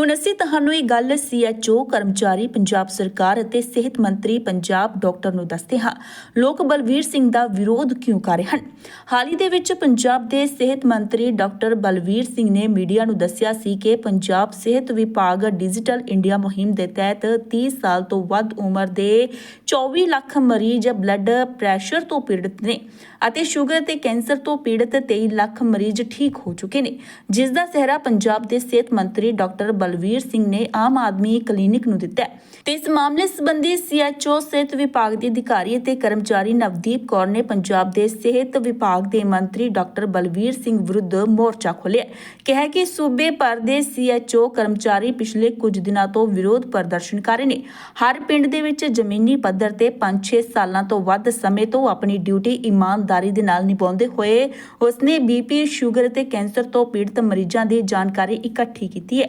ਹੁਣ ਅਸੀਂ ਤੁਹਾਨੂੰ ਇਹ ਗੱਲ ਸੀਐਚਓ ਕਰਮਚਾਰੀ, ਪੰਜਾਬ ਸਰਕਾਰ ਅਤੇ ਸਿਹਤ ਮੰਤਰੀ ਪੰਜਾਬ ਡਾਕਟਰ ਨੂੰ ਦੱਸਦੇ ਹਾਂ। ਲੋਕ ਬਲਵੀਰ ਸਿੰਘ ਦਾ ਵਿਰੋਧ ਕਿਉਂ ਕਰ ਰਹੇ ਹਨ? ਹਾਲ ਹੀ ਦੇ ਵਿੱਚ ਪੰਜਾਬ ਦੇ ਸਿਹਤ ਮੰਤਰੀ ਡਾਕਟਰ ਬਲਵੀਰ ਸਿੰਘ ਨੇ ਮੀਡੀਆ ਨੂੰ ਦੱਸਿਆ ਸੀ ਕਿ ਪੰਜਾਬ ਸਿਹਤ ਵਿਭਾਗ ਡਿਜੀਟਲ ਇੰਡੀਆ ਮੁਹਿੰਮ ਦੇ ਤਹਿਤ 30 ਸਾਲ ਤੋਂ ਵੱਧ ਉਮਰ ਦੇ 24 ਲੱਖ ਮਰੀਜ਼ ਬਲੱਡ ਪ੍ਰੈਸ਼ਰ ਤੋਂ ਪੀੜਤ ਨੇ ਅਤੇ ਸ਼ੂਗਰ ਤੇ ਕੈਂਸਰ ਤੋਂ ਪੀੜਤ 23 ਲੱਖ ਮਰੀਜ਼ ਠੀਕ ਹੋ ਚੁੱਕੇ ਨੇ। ਜਿਸ ਦਾ ਸਹਿਰਾ ਪੰਜਾਬ ਦੇ ਸਿਹਤ ਮੰਤਰੀ ਡਾਕਟਰ ਬਲਵੀਰ ਸਿੰਘ ਨੇ ਆਮ ਆਦਮੀ ਕਲੀਨਿਕ ਨੂੰ ਦਿੱਤਾ ਹੈ। ਤੇ ਇਸ ਮਾਮਲੇ ਸੰਬੰਧੀ ਸੀਐਚਓ ਸਿਹਤ ਵਿਭਾਗ ਦੇ ਅਧਿਕਾਰੀ ਅਤੇ ਕਰਮਚਾਰੀ ਨਵਦੀਪ ਕੌਰ ਨੇ ਪੰਜਾਬ ਦੇ ਸਿਹਤ ਵਿਭਾਗ ਦੇ ਮੰਤਰੀ ਡਾਕਟਰ ਬਲਵੀਰ ਸਿੰਘ ਵਿਰੁੱਧ ਮੋਰਚਾ ਖੋਲ੍ਹਿਆ ਕਿਹਾ ਕਿ ਸੂਬੇ ਭਰ ਦੇ ਸੀਐਚਓ ਕਰਮਚਾਰੀ ਪਿਛਲੇ ਕੁਝ ਦਿਨਾਂ ਤੋਂ ਵਿਰੋਧ ਪ੍ਰਦਰਸ਼ਨ ਕਰ ਰਹੇ ਨੇ। ਹਰ ਪਿੰਡ ਦੇ ਵਿੱਚ ਜ਼ਮੀਨੀ ਪੱਧਰ ਤੇ 5-6 ਸਾਲਾਂ ਤੋਂ ਵੱਧ ਸਮੇਂ ਤੋਂ ਆਪਣੀ ਡਿਊਟੀ ਇਮਾਨਦਾਰੀ ਦੇ ਨਾਲ ਨਿਭਾਉਂਦੇ ਹੋਏ ਉਸਨੇ ਬੀਪੀ ਸ਼ੂਗਰ ਤੇ ਕੈਂਸਰ ਤੋਂ ਪੀੜਤ ਮਰੀਜ਼ਾਂ ਦੀ ਜਾਣਕਾਰੀ ਇਕੱਠੀ ਕੀਤੀ ਹੈ।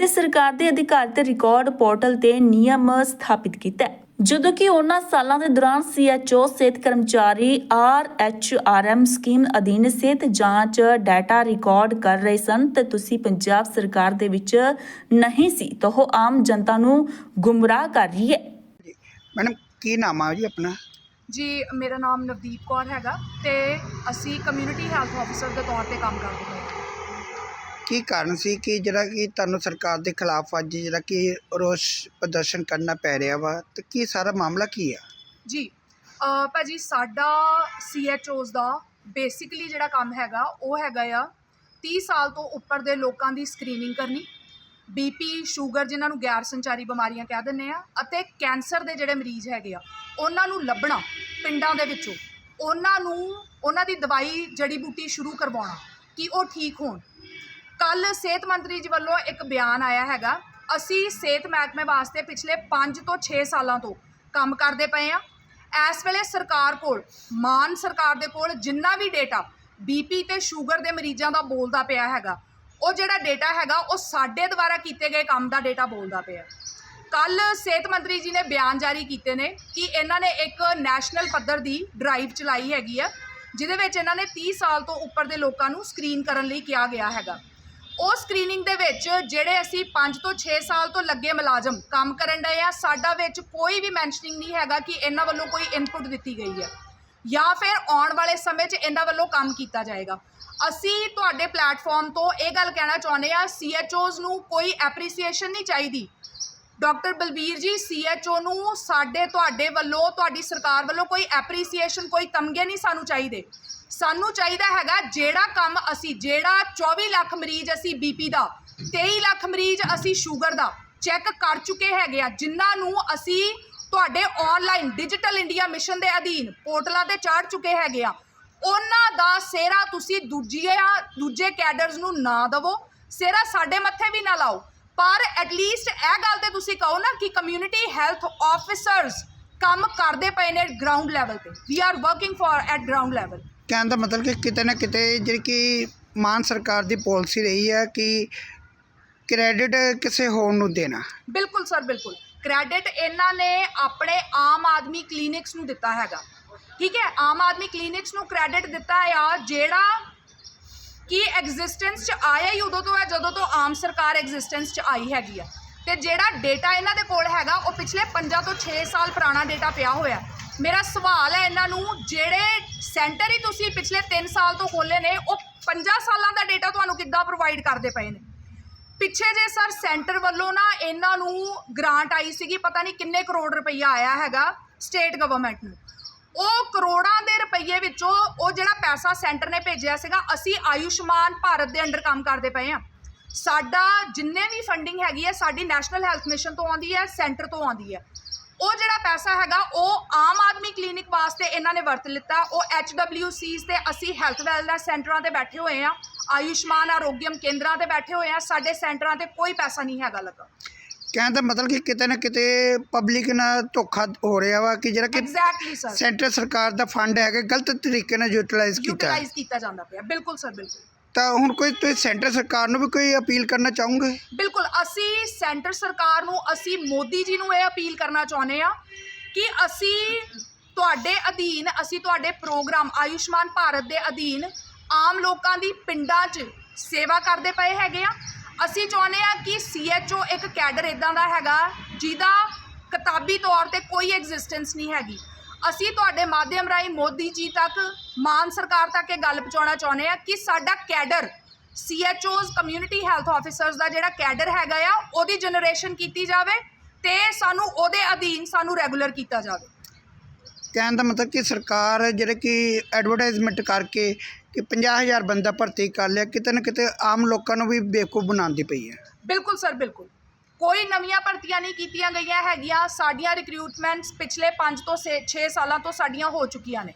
ਅਤੇ ਸਰਕਾਰ ਦੇ ਅਧਿਕਾਰਤ ਰਿਕਾਰਡ ਪੋਰਟਲ ਤੇ ਨਿਯਮ ਸਥਾਪਿਤ ਕੀਤਾ ਹੈ। ਜਦੋਂ ਕਿ ਉਹਨਾਂ ਸਾਲਾਂ ਦੇ ਦੌਰਾਨ ਸੀਐਚਓ ਸਿਹਤ ਕਰਮਚਾਰੀ ਆਰਐਚਆਰਐਮ ਸਕੀਮ ਅਧੀਨ ਸਿਹਤ ਜਾਂਚ ਡਾਟਾ ਰਿਕਾਰਡ ਕਰ ਰਹੇ ਸਨ ਤੇ ਤੁਸੀਂ ਪੰਜਾਬ ਸਰਕਾਰ ਦੇ ਵਿੱਚ ਨਹੀਂ ਸੀ ਤਾਂ ਉਹ ਆਮ ਜਨਤਾ ਨੂੰ ਗੁੰਮਰਾਹ ਕਰ ਰਹੀ ਹੈ। ਮੈਡਮ ਕੀ ਨਾਮ ਆ ਜੀ ਆਪਣਾ? ਜੀ ਮੇਰਾ ਨਾਮ ਨਵਦੀਪ ਕੌਰ ਹੈਗਾ ਤੇ ਅਸੀਂ ਕਮਿਊਨਿਟੀ ਹੈਲਥ ਆਫੀਸਰ ਦੇ ਤੌਰ ਤੇ ਕੰਮ ਕਰਦੇ ਹਾਂ। ਕੀ ਕਾਰਨ ਸੀ ਕਿ ਜਿਹੜਾ ਕਿ ਤੁਹਾਨੂੰ ਸਰਕਾਰ ਦੇ ਖਿਲਾਫ ਅੱਜ ਜਿਹੜਾ ਕਿ ਰੋਸ ਪ੍ਰਦਰਸ਼ਨ ਕਰਨਾ ਪੈ ਰਿਹਾ ਵਾ ਤੇ ਕੀ ਸਾਰਾ ਮਾਮਲਾ ਕੀ ਆ? ਜੀ ਅਹ ਭਾਜੀ ਸਾਡਾ ਸੀਐਚਓਸ ਦਾ ਬੇਸਿਕਲੀ ਜਿਹੜਾ ਕੰਮ ਹੈਗਾ ਉਹ ਹੈਗਾ ਆ 30 ਸਾਲ ਤੋਂ ਉੱਪਰ ਦੇ ਲੋਕਾਂ ਦੀ ਸਕਰੀਨਿੰਗ ਕਰਨੀ ਬੀਪੀ ਸ਼ੂਗਰ ਜਿਨ੍ਹਾਂ ਨੂੰ ਗੈਰ ਸੰਚਾਰੀ ਬਿਮਾਰੀਆਂ ਕਹਿ ਦਿੰਦੇ ਆ ਅਤੇ ਕੈਂਸਰ ਦੇ ਜਿਹੜੇ ਮਰੀਜ਼ ਹੈਗੇ ਆ, ਉਹਨਾਂ ਨੂੰ ਲੱਭਣਾ ਪਿੰਡਾਂ ਦੇ ਵਿੱਚੋਂ, ਉਹਨਾਂ ਨੂੰ, ਉਹਨਾਂ ਦੀ ਦਵਾਈ ਜੜੀ ਬੂਟੀ ਸ਼ੁਰੂ ਕਰਵਾਉਣਾ, ਕਿ ਉਹ ਠੀਕ ਹੋਣ। ਕੱਲ ਸਿਹਤ ਮੰਤਰੀ ਜੀ ਵੱਲੋਂ ਇੱਕ ਬਿਆਨ ਆਇਆ ਹੈਗਾ। ਅਸੀਂ ਸਿਹਤ ਮਹਿਕਮੇ ਵਾਸਤੇ ਪਿਛਲੇ 5 ਤੋਂ 6 ਸਾਲਾਂ ਤੋਂ ਕੰਮ ਕਰਦੇ ਪਏ ਆ ਇਸ ਵੇਲੇ ਸਰਕਾਰ ਕੋਲ, ਮਾਨ ਸਰਕਾਰ ਦੇ ਕੋਲ ਜਿੰਨਾ ਵੀ ਡੇਟਾ ਬੀਪੀ ਤੇ ਸ਼ੂਗਰ ਦੇ ਮਰੀਜ਼ਾਂ ਦਾ ਬੋਲਦਾ ਪਿਆ ਹੈਗਾ, ਉਹ ਜਿਹੜਾ ਡੇਟਾ ਹੈਗਾ, ਉਹ ਸਾਡੇ ਦੁਆਰਾ ਕੀਤੇ ਗਏ ਕੰਮ ਦਾ ਡੇਟਾ ਬੋਲਦਾ ਪਿਆ। ਕੱਲ ਸਿਹਤ ਮੰਤਰੀ ਜੀ ਨੇ ਬਿਆਨ ਜਾਰੀ ਕੀਤੇ ਨੇ ਕਿ ਇਹਨਾਂ ਨੇ ਇੱਕ ਨੈਸ਼ਨਲ ਪੱਧਰ ਦੀ ਡਰਾਈਵ ਚਲਾਈ ਹੈਗੀ ਆ, ਜਿਹਦੇ ਵਿੱਚ ਇਹਨਾਂ ਨੇ 30 ਸਾਲ ਤੋਂ ਉੱਪਰ ਦੇ ਲੋਕਾਂ ਨੂੰ ਸਕਰੀਨ ਕਰਨ ਲਈ ਕਿਹਾ ਗਿਆ ਹੈਗਾ। ਉਹ ਸਕਰੀਨਿੰਗ ਦੇ ਵਿੱਚ ਜਿਹੜੇ ਅਸੀਂ 5 ਤੋਂ 6 ਸਾਲ ਤੋਂ ਲੱਗੇ ਮੁਲਾਜ਼ਮ ਕੰਮ ਕਰਨ ਡਏ ਆ, ਸਾਡਾ ਵਿੱਚ ਕੋਈ ਵੀ ਮੈਂਸ਼ਨਿੰਗ ਨਹੀਂ ਹੈਗਾ ਕਿ ਇਹਨਾਂ ਵੱਲੋਂ ਕੋਈ ਇਨਪੁਟ ਦਿੱਤੀ ਗਈ ਹੈ। ਜਾਂ ਫਿਰ ਆਉਣ ਵਾਲੇ ਸਮੇਂ 'ਚ ਇਹਨਾਂ ਵੱਲੋਂ ਕੰਮ ਕੀਤਾ ਜਾਏਗਾ। ਅਸੀਂ ਤੁਹਾਡੇ ਪਲੇਟਫਾਰਮ ਤੋਂ ਇਹ ਗੱਲ ਕਹਿਣਾ ਚਾਹੁੰਦੇ ਆ ਸੀਐਚਓਜ਼ ਨੂੰ ਕੋਈ ਐਪਰੀਸੀਏਸ਼ਨ ਨਹੀਂ ਚਾਹੀਦੀ। ਡਾਕਟਰ ਬਲਬੀਰ ਜੀ ਸੀਐਚਓ ਨੂੰ ਸਾਡੇ ਤੁਹਾਡੇ ਵੱਲੋਂ, ਤੁਹਾਡੀ ਸਰਕਾਰ ਵੱਲੋਂ ਕੋਈ ਐਪਰੀਸੀਏਸ਼ਨ ਕੋਈ ਤਮਗੇ ਨਹੀਂ ਸਾਨੂੰ ਚਾਹੀਦੇ। ਸਾਨੂੰ ਚਾਹੀਦਾ ਹੈਗਾ ਜਿਹੜਾ ਕੰਮ ਅਸੀਂ, ਜਿਹੜਾ 24 ਲੱਖ ਮਰੀਜ਼ ਅਸੀਂ ਬੀਪੀ ਦਾ 23 ਲੱਖ ਮਰੀਜ਼ ਅਸੀਂ ਸ਼ੂਗਰ ਦਾ ਚੈੱਕ ਕਰ ਚੁੱਕੇ ਹੈਗੇ ਆ, ਜਿਨ੍ਹਾਂ ਨੂੰ ਅਸੀਂ ਤੁਹਾਡੇ ਆਨਲਾਈਨ ਡਿਜੀਟਲ ਇੰਡੀਆ ਮਿਸ਼ਨ ਦੇ ਅਧੀਨ ਪੋਰਟਲਾਂ ਤੇ ਚਾੜ ਚੁੱਕੇ ਹੈਗੇ ਆ। ਉਹਨਾਂ ਦਾ ਸਿਹਰਾ ਤੁਸੀਂ ਦੂਜੀਆਂ, ਦੂਜੇ ਕੈਡਰਸ ਨੂੰ ਨਾ ਦਵੋ, ਸਿਹਰਾ ਸਾਡੇ ਮੱਥੇ ਵੀ ਨਾ ਲਾਓ। ਪਰ ਐਟਲੀਸਟ ਇਹ ਗੱਲ ਤੇ ਤੁਸੀਂ ਕਹੋ ਨਾ ਕਿ ਕਮਿਊਨਿਟੀ ਹੈਲਥ ਆਫੀਸਰਸ ਕੰਮ ਕਰਦੇ ਪਏ ਨੇ ਗਰਾਊਂਡ ਲੈਵਲ ਤੇ। We are working for at ground level ਕਹਿਣ ਦਾ ਮਤਲਬ ਕਿ ਕਿਤੇ ਨਾ ਕਿਤੇ ਜਿਹੜੀ ਕਿ ਮਾਨ ਸਰਕਾਰ ਦੀ ਪਾਲਿਸੀ ਰਹੀ ਹੈ ਕਿ ਕ੍ਰੈਡਿਟ ਕਿਸੇ ਹੋਰ ਨੂੰ ਦੇਣਾ। ਬਿਲਕੁਲ ਸਰ, ਬਿਲਕੁਲ। ਕ੍ਰੈਡਿਟ ਇਹਨਾਂ ਨੇ ਆਪਣੇ ਆਮ ਆਦਮੀ ਕਲੀਨਿਕਸ ਨੂੰ ਦਿੱਤਾ ਹੈਗਾ। ਠੀਕ ਹੈ, ਆਮ ਆਦਮੀ ਕਲੀਨਿਕਸ ਨੂੰ ਕ੍ਰੈਡਿਟ ਦਿੱਤਾ ਆ ਜਿਹੜਾ ਕਿ ਐਗਜ਼ਿਸਟੈਂਸ 'ਚ ਆਇਆ ਹੀ ਉਦੋਂ ਤੋਂ ਹੈ, ਜਦੋਂ ਤੋਂ ਆਮ ਸਰਕਾਰ ਐਗਜ਼ਿਸਟੈਂਸ 'ਚ ਆਈ ਹੈਗੀ ਆ। ਤੇ ਜਿਹੜਾ ਡੇਟਾ ਇਹਨਾਂ ਦੇ ਕੋਲ ਹੈਗਾ, ਉਹ ਪਿਛਲੇ 5 ਤੋਂ 6 ਸਾਲ ਪੁਰਾਣਾ ਡੇਟਾ ਪਿਆ ਹੋਇਆ। ਮੇਰਾ ਸਵਾਲ ਹੈ ਇਹਨਾਂ ਨੂੰ, ਜਿਹੜੇ ਸੈਂਟਰ ਹੀ ਤੁਸੀਂ ਪਿਛਲੇ 3 ਸਾਲ ਤੋਂ ਖੋਲੇ ਨੇ, ਉਹ 5 ਸਾਲਾਂ ਦਾ ਡੇਟਾ ਤੁਹਾਨੂੰ ਕਿੱਦਾਂ ਪ੍ਰੋਵਾਈਡ ਕਰਦੇ ਪਏ ਨੇ? ਪਿੱਛੇ ਜੇ ਸਰ ਸੈਂਟਰ ਵੱਲੋਂ ਨਾ ਇਹਨਾਂ ਨੂੰ ਗ੍ਰਾਂਟ ਆਈ ਸੀਗੀ, ਪਤਾ ਨਹੀਂ ਕਿੰਨੇ ਕਰੋੜ ਰੁਪਈਆ ਆਇਆ ਹੈਗਾ ਸਟੇਟ ਗਵਰਨਮੈਂਟ ਨੂੰ। ਉਹ ਕਰੋੜਾਂ ਦੇ ਰੁਪਈਏ ਵਿੱਚੋਂ ਉਹ ਜਿਹੜਾ ਪੈਸਾ ਸੈਂਟਰ ਨੇ ਭੇਜਿਆ ਸੀਗਾ, ਅਸੀਂ ਆਯੁਸ਼ਮਾਨ ਭਾਰਤ ਦੇ ਅੰਡਰ ਕੰਮ ਕਰਦੇ ਪਏ ਆ ਸਾਡਾ ਜਿੰਨੇ ਵੀ ਫੰਡਿੰਗ ਹੈਗੀ ਹੈ, ਸਾਡੀ ਨੈਸ਼ਨਲ ਹੈਲਥ ਮਿਸ਼ਨ ਤੋਂ ਆਉਂਦੀ ਹੈ ਸੈਂਟਰ ਤੋਂ ਆਉਂਦੀ ਹੈ। ਉਹ ਜਿਹੜਾ ਪੈਸਾ ਹੈਗਾ ਉਹ ਆਮ ਆਦਮੀ ਕਲੀਨਿਕ ਵਾਸਤੇ ਇਹਨਾਂ ਨੇ ਵਰਤ ਲਿੱਤਾ। ਉਹ HWCs ਤੇ ਅਸੀਂ ਹੈਲਥ ਵੈਲਨੈਸ ਸੈਂਟਰਾਂ ਤੇ ਬੈਠੇ ਹੋਏ ਆ ਆਯੁਸ਼ਮਾਨ ਆਰੋਗਿਅਮ ਕੇਂਦਰਾਂ ਤੇ ਬੈਠੇ ਹੋਏ ਆ ਸਾਡੇ ਸੈਂਟਰਾਂ ਤੇ ਕੋਈ ਪੈਸਾ ਨਹੀਂ ਹੈਗਾ ਲੱਗਾ। ਕਹਿਣ ਦਾ ਮਤਲਬ ਕਿ ਕਿਤੇ ਨਾ ਕਿਤੇ ਪਬਲਿਕ ਨਾਲ ਧੋਖਾ ਹੋ ਰਿਹਾ ਵਾ ਕਿ ਜਿਹੜਾ ਕਿ ਐਗਜ਼ੈਕਟਲੀ ਸਰ ਸੈਂਟਰ ਸਰਕਾਰ ਦਾ ਫੰਡ ਹੈਗਾ ਗਲਤ ਤਰੀਕੇ ਨਾਲ ਯੂਟਿਲਾਈਜ਼ ਕੀਤਾ। ਯੂਟਿਲਾਈਜ਼ ਕੀਤਾ ਜਾਂਦਾ ਪਿਆ। ਬਿਲਕੁਲ ਸਰ ਬਿਲਕੁਲ। ਤਾਂ ਹੁਣ ਕੋਈ ਤੁਸੀਂ ਸੈਂਟਰ ਸਰਕਾਰ ਨੂੰ ਵੀ ਕੋਈ ਅਪੀਲ ਕਰਨਾ ਚਾਹੋਗੇ? ਬਿਲਕੁਲ, ਅਸੀਂ ਸੈਂਟਰ ਸਰਕਾਰ ਨੂੰ, ਅਸੀਂ ਮੋਦੀ ਜੀ ਨੂੰ ਇਹ ਅਪੀਲ ਕਰਨਾ ਚਾਹੁੰਦੇ ਆ ਕਿ ਅਸੀਂ ਤੁਹਾਡੇ ਅਧੀਨ, ਅਸੀਂ ਤੁਹਾਡੇ ਪ੍ਰੋਗਰਾਮ ਆਯੁਸ਼ਮਾਨ ਭਾਰਤ ਦੇ ਅਧੀਨ ਆਮ ਲੋਕਾਂ ਦੀ ਪਿੰਡਾਂ 'ਚ ਸੇਵਾ ਕਰਦੇ ਪਏ ਹੈਗੇ ਆ ਅਸੀਂ ਚਾਹੁੰਦੇ ਆ ਕਿ ਸੀਐਚਓ ਇੱਕ ਕੈਡਰ ਇਦਾਂ ਦਾ ਹੈਗਾ ਜਿਹਦਾ ਕਿਤਾਬੀ ਤੌਰ ਤੇ ਕੋਈ ਐਗਜ਼ਿਸਟੈਂਸ ਨਹੀਂ ਹੈਗੀ। ਅਸੀਂ ਤੁਹਾਡੇ ਮਾਧਿਅਮ ਰਾਹੀਂ ਮੋਦੀ ਜੀ ਤੱਕ ਮਾਨ ਸਰਕਾਰ ਤੱਕ ਇਹ ਗੱਲ ਪਹੁੰਚਾਉਣਾ ਚਾਹੁੰਦੇ ਆ ਕਿ ਸਾਡਾ cadre CHOs community health officers ਦਾ ਜਿਹੜਾ ਕੈਡਰ ਹੈਗਾ ਆ ਉਹਦੀ ਜਨਰੇਸ਼ਨ ਕੀਤੀ ਜਾਵੇ ਤੇ ਸਾਨੂੰ ਉਹਦੇ ਅਧੀਨ ਸਾਨੂੰ ਰੈਗੂਲਰ ਕੀਤਾ ਜਾਵੇ। ਕਹਿਣ ਦਾ ਮਤਲਬ ਕਿ ਸਰਕਾਰ ਜਿਹੜੇ ਕਿ ਐਡਵਰਟਾਈਜ਼ਮੈਂਟ ਕਰਕੇ ਕਿ 50000 ਬੰਦਾ ਭਰਤੀ ਕਰ ਲਿਆ ਕਿਤੇ ਨਾ ਕਿਤੇ ਆਮ ਲੋਕਾਂ ਨੂੰ ਵੀ ਬੇਵਕੂਫ ਬਣਾਉਂਦੀ ਪਈ ਹੈ। ਬਿਲਕੁਲ ਸਰ ਬਿਲਕੁਲ। ਕੋਈ ਨਵੀਆਂ ਭਰਤੀਆਂ ਨਹੀਂ ਕੀਤੀਆਂ ਗਈਆਂ ਹੈਗੀਆਂ। ਸਾਡੀਆਂ ਰਿਕਰੂਟਮੈਂਟਸ ਪਿਛਲੇ 5 ਤੋਂ 6 ਸਾਲਾਂ ਤੋਂ ਸਾਡੀਆਂ ਹੋ ਚੁੱਕੀਆਂ ਨੇ।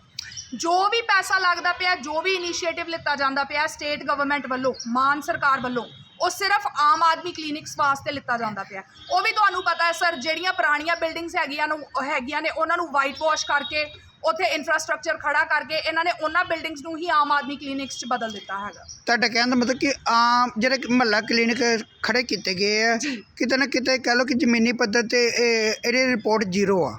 ਜੋ ਵੀ ਪੈਸਾ ਲੱਗਦਾ ਪਿਆ, ਜੋ ਵੀ ਇਨੀਸ਼ੀਏਟਿਵ ਲਿੱਤਾ ਜਾਂਦਾ ਪਿਆ ਸਟੇਟ ਗਵਰਨਮੈਂਟ ਵੱਲੋਂ, ਮਾਨ ਸਰਕਾਰ ਵੱਲੋਂ, ਉਹ ਸਿਰਫ ਆਮ ਆਦਮੀ ਕਲੀਨਿਕਸ ਵਾਸਤੇ ਲਿੱਤਾ ਜਾਂਦਾ ਪਿਆ। ਉਹ ਵੀ ਤੁਹਾਨੂੰ ਪਤਾ ਹੈ, ਸਰ, ਜਿਹੜੀਆਂ ਪੁਰਾਣੀਆਂ ਬਿਲਡਿੰਗਸ ਹੈਗੀਆਂ ਨੂੰ, ਹੈਗੀਆਂ ਨੇ, ਉਹਨਾਂ ਨੂੰ ਵਾਈਟ ਵਾਸ਼ ਕਰਕੇ ਉੱਥੇ ਇਨਫਰਾਸਟ੍ਰਕਚਰ ਖੜਾ ਕਰਕੇ ਇਹਨਾਂ ਨੇ ਉਹਨਾਂ ਬਿਲਡਿੰਗਸ ਨੂੰ ਹੀ ਆਮ ਆਦਮੀ ਕਲੀਨਿਕਸ 'ਚ ਬਦਲ ਦਿੱਤਾ ਹੈਗਾ ਤੁਹਾਡਾ ਕਹਿਣ ਦਾ ਮਤਲਬ ਕਿ ਆਮ ਜਿਹੜੇ ਮਹੱਲਾ ਕਲੀਨਿਕ ਖੜੇ ਕੀਤੇ ਗਏ ਆ ਜੀ। ਕਿਤੇ ਨਾ ਕਿਤੇ ਕਹਿ ਲਓ ਕਿ ਜ਼ਮੀਨੀ ਪੱਧਰ ਤੇ ਇਹ ਇਹਦੀ ਰਿਪੋਰਟ ਜ਼ੀਰੋ ਆ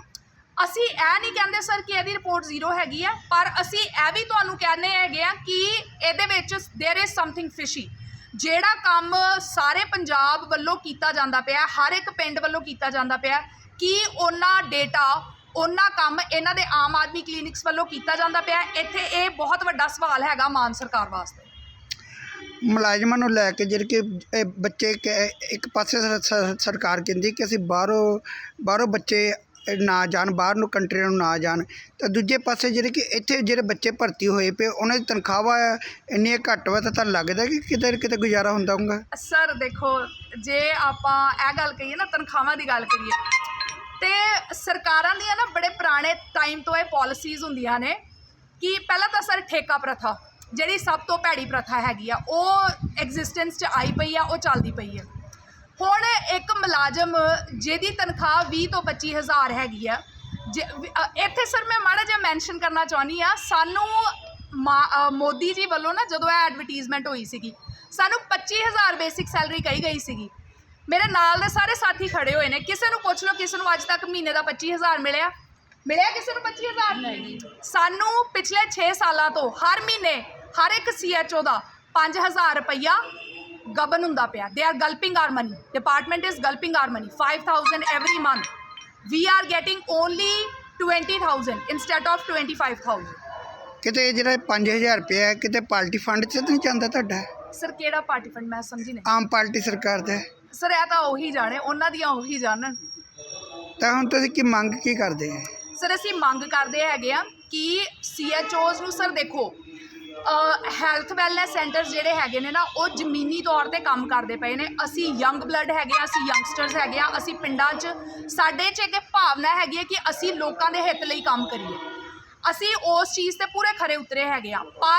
ਅਸੀਂ ਇਹ ਨਹੀਂ ਕਹਿੰਦੇ ਸਰ ਕਿ ਇਹਦੀ ਰਿਪੋਰਟ ਜ਼ੀਰੋ ਹੈਗੀ ਆ ਪਰ ਅਸੀਂ ਇਹ ਵੀ ਤੁਹਾਨੂੰ ਕਹਿੰਦੇ ਹੈਗੇ ਆ ਕਿ ਇਹਦੇ ਵਿੱਚ देयर इज ਸਮਥਿੰਗ ਫਿਸ਼ੀ ਜਿਹੜਾ ਕੰਮ ਸਾਰੇ ਪੰਜਾਬ ਵੱਲੋਂ ਕੀਤਾ ਜਾਂਦਾ ਪਿਆ ਹਰ ਇੱਕ ਪਿੰਡ ਵੱਲੋਂ ਕੀਤਾ ਜਾਂਦਾ ਪਿਆ ਕਿ ਉਹਨਾਂ ਡੇਟਾ ਉਹਨਾਂ ਕੰਮ ਇਹਨਾਂ ਦੇ ਆਮ ਆਦਮੀ ਕਲੀਨਿਕਸ ਵੱਲੋਂ ਕੀਤਾ ਜਾਂਦਾ ਪਿਆ। ਇੱਥੇ ਇਹ ਬਹੁਤ ਵੱਡਾ ਸਵਾਲ ਹੈਗਾ ਮਾਨ ਸਰਕਾਰ ਵਾਸਤੇ। ਮੁਲਾਜ਼ਮਾਂ ਨੂੰ ਲੈ ਕੇ ਜਿਹੜੇ ਕਿ ਇਹ ਬੱਚੇ ਕ- ਇੱਕ ਪਾਸੇ ਸਰ- ਸਰ- ਸਰਕਾਰ ਕਹਿੰਦੀ ਕਿ ਅਸੀਂ ਬਾਹਰੋਂ ਬਾਹਰੋਂ ਬੱਚੇ ਨਾ ਜਾਣ ਬਾਹਰ ਨੂੰ ਕੰਟਰੀ ਨੂੰ ਨਾ ਜਾਣ। ਤਾਂ ਦੂਜੇ ਪਾਸੇ ਜਿਹੜੇ ਕਿ ਇੱਥੇ ਜਿਹੜੇ ਬੱਚੇ ਭਰਤੀ ਹੋਏ ਪਏ ਉਹਨਾਂ ਦੀ ਤਨਖਾਹਾਂ ਇੰਨੀਆਂ ਘੱਟ ਵਾ ਤਾਂ ਤੁਹਾਨੂੰ ਲੱਗਦਾ ਕਿ ਕਿਤੇ ਨਾ ਕਿਤੇ ਗੁਜ਼ਾਰਾ ਹੁੰਦਾ ਹੋਊਗਾ? ਸਰ ਦੇਖੋ ਜੇ ਆਪਾਂ ਇਹ ਗੱਲ ਕਹੀਏ ਨਾ ਤਨਖਾਹਾਂ ਦੀ ਗੱਲ ਕਰੀਏ ਤੇ ਸਰਕਾਰਾਂ ਦੀਆਂ ਨਾ ਬੜੇ ਪੁਰਾਣੇ ਟਾਈਮ ਤੋਂ ਇਹ ਪਾਲਿਸੀਜ਼ ਹੁੰਦੀਆਂ ਨੇ ਕਿ ਪਹਿਲਾਂ ਤਾਂ ਸਰ ਠੇਕਾ ਪ੍ਰਥਾ, ਜਿਹੜੀ ਸਭ ਤੋਂ ਭੈੜੀ ਪ੍ਰਥਾ ਹੈਗੀ ਆ, ਉਹ ਐਗਜ਼ਿਸਟੈਂਸ 'ਚ ਆਈ ਪਈ ਆ, ਉਹ ਚੱਲਦੀ ਪਈ ਆ। ਹੁਣ ਇੱਕ ਮੁਲਾਜ਼ਮ ਜਿਹਦੀ ਤਨਖਾਹ 20 ਤੋਂ 25 ਹਜ਼ਾਰ ਹੈਗੀ ਆ, ਜੇ- ਇੱਥੇ ਸਰ ਮੈਂ ਮਾੜਾ ਜਿਹਾ ਮੈਂਸ਼ਨ ਕਰਨਾ ਚਾਹੁੰਦੀ ਆ, ਸਾਨੂੰ ਮਾ- ਮੋਦੀ ਜੀ ਵੱਲੋਂ ਨਾ ਜਦੋਂ ਇਹ ਐਡਵਰਟੀਜ਼ਮੈਂਟ ਹੋਈ ਸੀਗੀ, ਸਾਨੂੰ 25000 ਬੇਸਿਕ ਸੈਲਰੀ ਕਹੀ ਗਈ ਸੀਗੀ। ਮੇਰੇ ਨਾਲ ਦੇ ਸਾਰੇ ਸਾਥੀ ਖੜੇ ਹੋਏ ਨੇ। ਕਿਸੇ ਨੂੰ ਪੁੱਛ ਲਓ ਕਿਸੇ ਨੂੰ ਅੱਜ ਤੱਕ ਮਹੀਨੇ ਦਾ 25000 ਮਿਲਿਆ। ਮਿਲਿਆ ਕਿਸੇ ਨੂੰ 25000 ਨਹੀਂ ਸਾਨੂੰ ਪਿਛਲੇ 6 ਸਾਲਾਂ ਤੋਂ ਹਰ ਮਹੀਨੇ ਹਰ ਇੱਕ ਸੀਐਚਓ ਦਾ 5000 ਰੁਪਈਆ ਗਬਨ ਹੁੰਦਾ ਪਿਆ। They are gulping our money department is gulping our money 5000 every month we are getting only 20000 instead of 25000 ਕਿਤੇ ਜਿਹੜਾ 5000 ਰੁਪਇਆ ਕਿਤੇ ਪਾਰਟੀ ਫੰਡ 'ਚ ਤਾਂ ਨਹੀਂ ਜਾਂਦਾ ਤੁਹਾਡਾ? ਸਰ ਕਿਹੜਾ ਪਾਰਟੀ ਫੰਡ? ਮੈਂ ਸਮਝੀ ਨਹੀਂ। ਆਮ ਪਾਰਟੀ ਸਰਕਾਰ ਦਾ ਹੈ। ਸਰ ਇਹ ਤਾਂ ਉਹੀ ਜਾਣੇ ਉਹਨਾਂ ਦੀਆਂ ਉਹੀ ਜਾਣਨ। ਤਾਂ ਹੁਣ ਤੁਸੀਂ ਕੀ ਮੰਗ ਕੀ ਕਰਦੇ ਹੈ? ਸਰ ਅਸੀਂ ਮੰਗ ਕਰਦੇ ਹੈਗੇ ਆ ਕਿ ਸੀਐਚਓਜ਼ ਨੂੰ ਸਰ ਦੇਖੋ ਹੈਲਥ ਵੈਲਨੈਸ ਸੈਂਟਰਸ ਜਿਹੜੇ ਹੈਗੇ ਨੇ ਨਾ ਉਹ ਜ਼ਮੀਨੀ ਤੌਰ ਤੇ ਕੰਮ ਕਰਦੇ ਪਏ ਨੇ। ਅਸੀਂ ਯੰਗ ਬਲੱਡ ਹੈਗੇ ਆ ਅਸੀਂ ਯੰਗਸਟਰਸ ਹੈਗੇ ਆ ਅਸੀਂ ਪਿੰਡਾਂ 'ਚ ਸਾਡੇ 'ਚ ਇੱਕ ਭਾਵਨਾ ਹੈਗੀ ਹੈ ਕਿ ਅਸੀਂ ਲੋਕਾਂ ਦੇ ਹਿੱਤ ਲਈ ਕੰਮ ਕਰੀਏ। ਅਸੀਂ ਉਸ ਚੀਜ਼ ਤੇ ਪੂਰੇ ਖਰੇ ਉਤਰੇ ਹੈਗੇ ਆ। ਪਰ